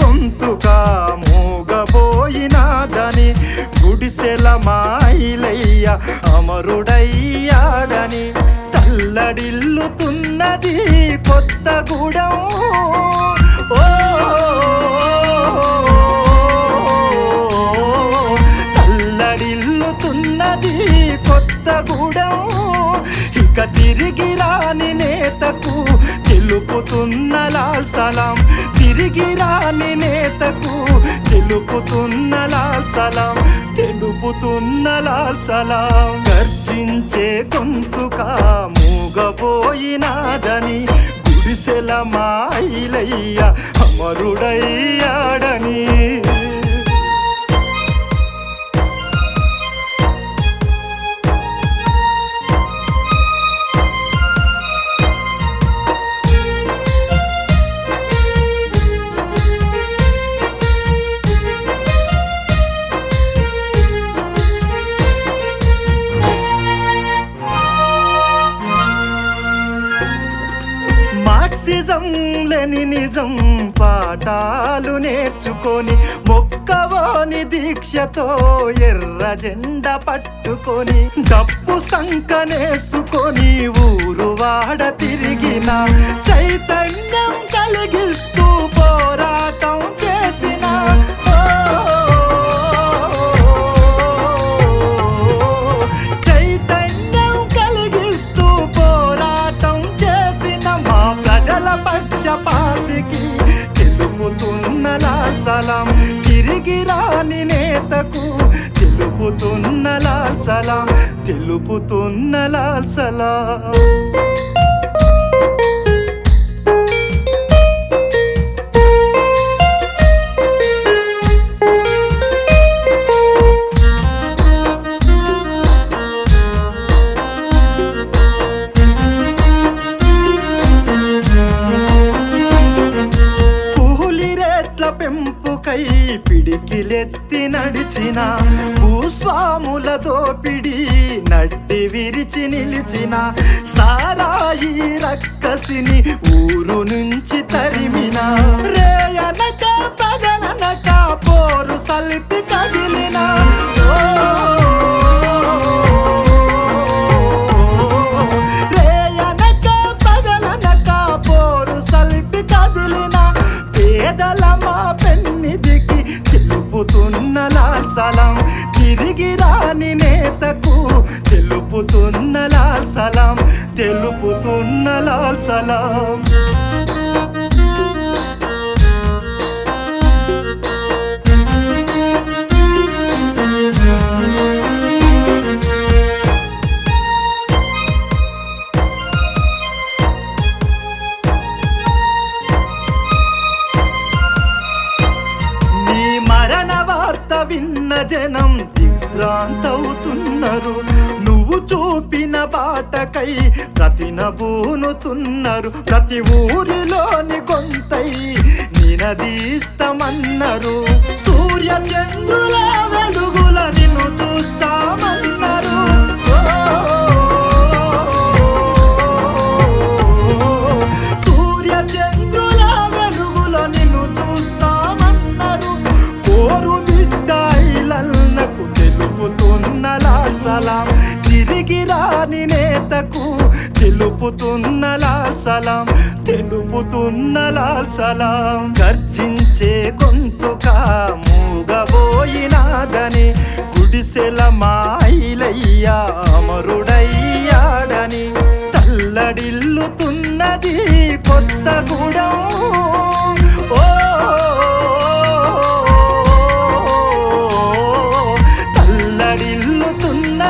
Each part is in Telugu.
గొంతుక మూగబోయినాదని గుడిసెల మాయిలయ్య అమరుడయ్యాడని తల్లడిల్లుతున్నది కొత్తగూడెం ఓ తల్లడిల్లుతున్నది ఇక తిరిగి రాని నేతకు తెలుపుతున్న లాల్ సలాం తిరిగి రాని నేతకు తెలుపుతున్న లాల్ సలాం తెలుపుతున్న లాల్ సలాం. గర్జించే గొంతుక మూగబోయినాదని గుడిసెల మాయిలయ్య అమరుడయ్య. లేని నిజం పాఠాలు నేర్చుకొని మొక్కవోని దీక్షతో ఎర్ర జెండ పట్టుకొని డప్పు సంకనేసుకొని ఊరు వాడ తిరిగిన చైతన్యం కలిగిస్తూ సలాం. తిరిగి రాని నేతకు తెలుపుతున్న లాల్ సలాం. తెలుపుతున్న లాల్ సలాం. చెట్ల పెంపుకై పిడికిలెత్తి నడిచిన భూస్వాముల దోపిడి నట్టి విరిచి నిలిచిన సారాయి రక్కసిని ఊరు నుంచి తరిమిన. రేయనక పగలనక పోరు సల్పి కదిలిన. రేయనక పగలనక పోరు సల్పి కదిలిన. పేదల తెలుపుతున్న లాల్సలం తిరిగి రాని నేతకు తెలుపుతున్న లాల్సలం తెలుపుతున్న లాల్సలం. జనం దిగ్భ్రాంతవుతున్నారు. నువ్వు చూపిన బాటకై ప్రతి నబూనుతున్నారు ప్రతి ఊరిలోని కొంతై నినదీస్తామన్నారు. సూర్య సలాం తిరిగి రాని నేతకు తెలుపుతున్న లాల్ సలాం తెలుపుతున్న లాల్ సలాం గర్జించే గొంతుక మూగబోయినాదని గుడిసెల మాయిలయ్యా అమరుడయ్యాడని తల్లడిల్లుతున్నది కొత్తగూడెం ఓ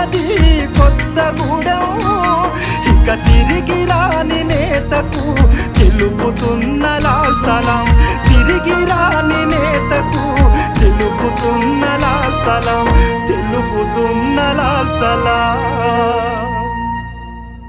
తల్లడిల్లుతున్నది కొత్తగూడెం ఇక తిరిగి రాని నేతకు తెలుపుతున్న లాల్ సలాం తిరిగి రాని నేతకు తెలుపుతున్న లాల్ సలాం తెలుపుతున్న లాల్ సలాం